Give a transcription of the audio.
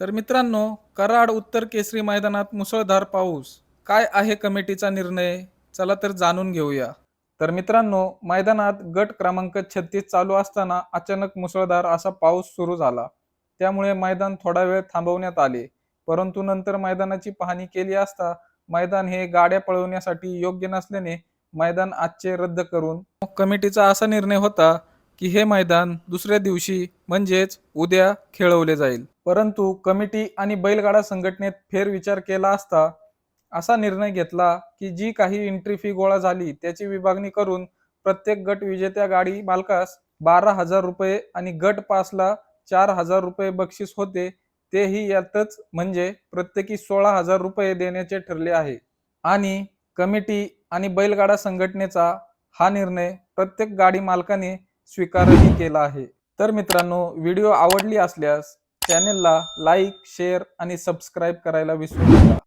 तर मित्रांनो कराड उत्तर केसरी मैदानात मुसळधार पाऊस. काय आहे कमिटीचा निर्णय? चला तर जाणून घेऊया. तर मित्रांनो मैदानात गट क्रमांक छत्तीस चालू असताना अचानक मुसळधार असा पाऊस सुरू झाला. त्यामुळे मैदान थोडा वेळ थांबवण्यात आले. परंतु नंतर मैदानाची पाहणी केली असता मैदान हे गाड्या पळवण्यासाठी योग्य नसल्याने मैदान आजचे रद्द करून. कमिटीचा असा निर्णय होता की हे मैदान दुसऱ्या दिवशी म्हणजेच उद्या खेळवले जाईल. परंतु कमिटी आणि बैलगाडा संघटनेत फेरविचार केला असता असा निर्णय घेतला की जी काही एंट्री फी गोळा झाली त्याची विभागणी करून प्रत्येक गट विजेत्या गाडी मालकास बारा हजार रुपये आणि गट पासला चार हजार रुपये बक्षीस होते तेही यातच म्हणजे प्रत्येकी सोळा हजार रुपये देण्याचे ठरले आहे. आणि कमिटी आणि बैलगाडा संघटनेचा हा निर्णय प्रत्येक गाडी मालकाने स्वीकारही केला आहे. तर मित्रांनो व्हिडिओ आवडली असल्यास चॅनेलला लाईक शेअर आणि सबस्क्राईब करायला विसरू नका.